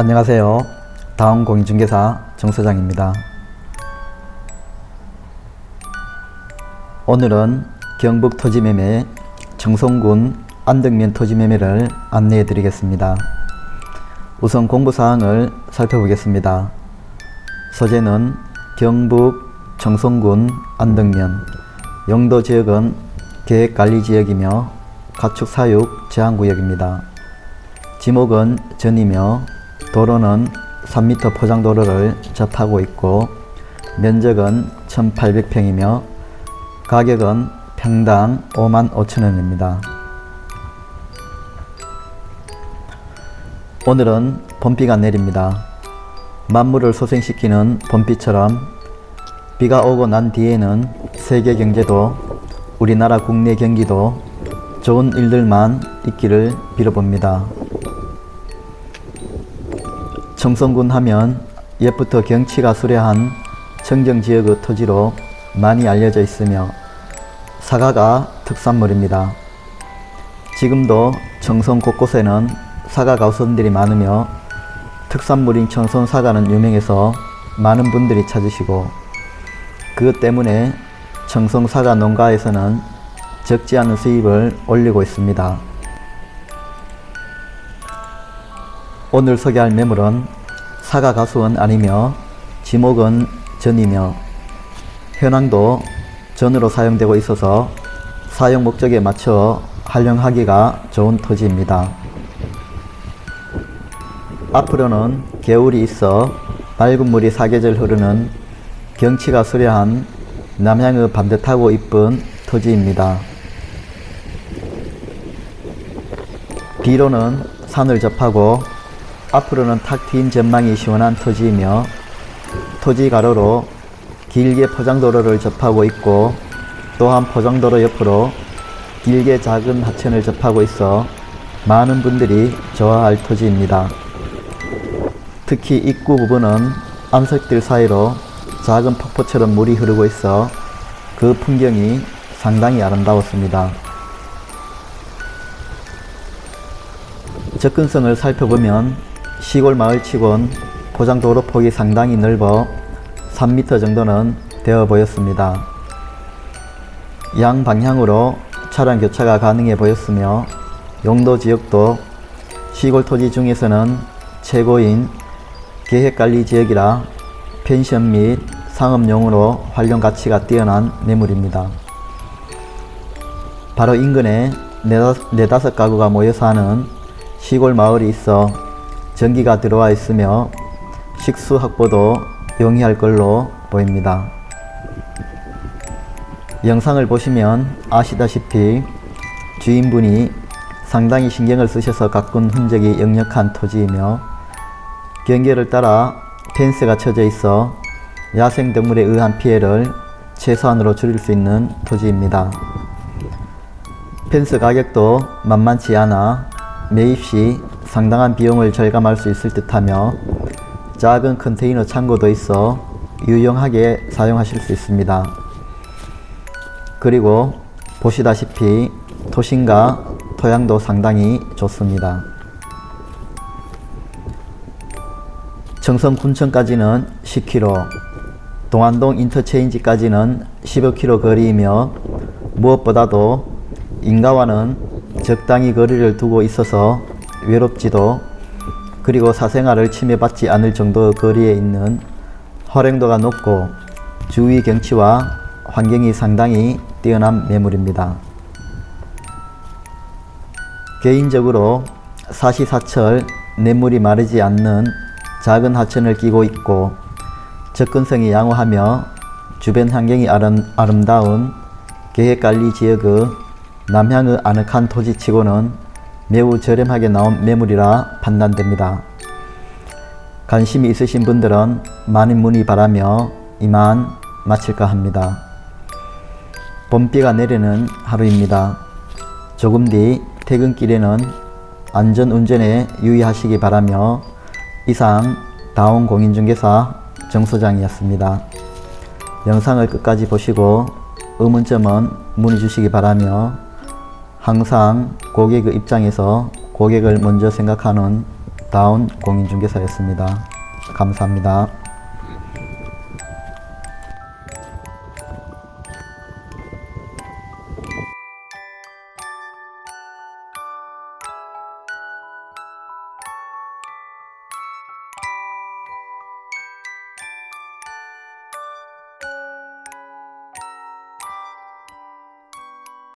안녕하세요. 다음 공인중개사 정서장입니다. 오늘은 경북 토지매매 정성군 안덕면 토지매매를 안내해 드리겠습니다. 우선 공부사항을 살펴보겠습니다. 소재는 경북 정성군 안덕면 영도 지역은 계획관리지역이며 가축사육 제한구역입니다. 지목은 전이며 도로는 3m 포장 도로를 접하고 있고 면적은 1800평이며 가격은 평당 5만 5천원입니다. 오늘은 봄비가 내립니다. 만물을 소생시키는 봄비처럼 비가 오고 난 뒤에는 세계 경제도 우리나라 국내 경기도 좋은 일들만 있기를 빌어봅니다. 청송군 하면 옛부터 경치가 수려한 청정 지역의 토지로 많이 알려져 있으며 사과가 특산물입니다. 지금도 청송 곳곳에는 사과 가수원들이 많으며 특산물인 청송 사과는 유명해서 많은 분들이 찾으시고 그것 때문에 청송 사과 농가에서는 적지 않은 수입을 올리고 있습니다. 오늘 소개할 매물은 사과 가수원 아니며 지목은 전이며 현황도 전으로 사용되고 있어서 사용 목적에 맞춰 활용하기가 좋은 토지입니다. 앞으로는 겨울이 있어 맑은 물이 사계절 흐르는 경치가 수려한 남향의 반듯하고 이쁜 토지입니다. 뒤로는 산을 접하고 앞으로는 탁 트인 전망이 시원한 토지이며 토지 가로로 길게 포장도로를 접하고 있고 또한 포장도로 옆으로 길게 작은 하천을 접하고 있어 많은 분들이 좋아할 토지입니다. 특히 입구 부분은 암석들 사이로 작은 폭포처럼 물이 흐르고 있어 그 풍경이 상당히 아름다웠습니다. 접근성을 살펴보면 시골 마을치곤 포장도로 폭이 상당히 넓어 3m 정도는 되어 보였습니다. 양 방향으로 차량 교차가 가능해 보였으며 용도 지역도 시골 토지 중에서는 최고인 계획관리 지역이라 펜션 및 상업용으로 활용 가치가 뛰어난 매물입니다. 바로 인근에 네다섯, 가구가 모여 사는 시골 마을이 있어 전기가 들어와 있으며 식수 확보도 용이할 걸로 보입니다. 영상을 보시면 아시다시피 주인분이 상당히 신경을 쓰셔서 가꾼 흔적이 역력한 토지이며 경계를 따라 펜스가 쳐져 있어 야생동물에 의한 피해를 최소한으로 줄일 수 있는 토지입니다. 펜스 가격도 만만치 않아 매입 시 상당한 비용을 절감할 수 있을 듯하며 작은 컨테이너 창고도 있어 유용하게 사용하실 수 있습니다. 그리고 보시다시피 토신과 토양도 상당히 좋습니다. 청성 군청까지는 10km, 동안동 인터체인지까지는 15km 거리이며 무엇보다도 인가와는 적당히 거리를 두고 있어서 외롭지도 그리고 사생활을 침해받지 않을 정도 거리에 있는 활용도가 높고 주위 경치와 환경이 상당히 뛰어난 매물입니다. 개인적으로 사시사철 냇물이 마르지 않는 작은 하천을 끼고 있고 접근성이 양호하며 주변 환경이 아름, 아름다운 계획관리 지역의 남향의 아늑한 토지치고는 매우 저렴하게 나온 매물이라 판단됩니다. 관심이 있으신 분들은 많은 문의 바라며 이만 마칠까 합니다. 봄비가 내리는 하루입니다. 조금 뒤 퇴근길에는 안전 운전에 유의하시기 바라며 이상 다운 공인중개사 정소장이었습니다. 영상을 끝까지 보시고 의문점은 문의 주시기 바라며 항상 고객의 입장에서 고객을 먼저 생각하는 다운 공인중개사였습니다. 감사합니다.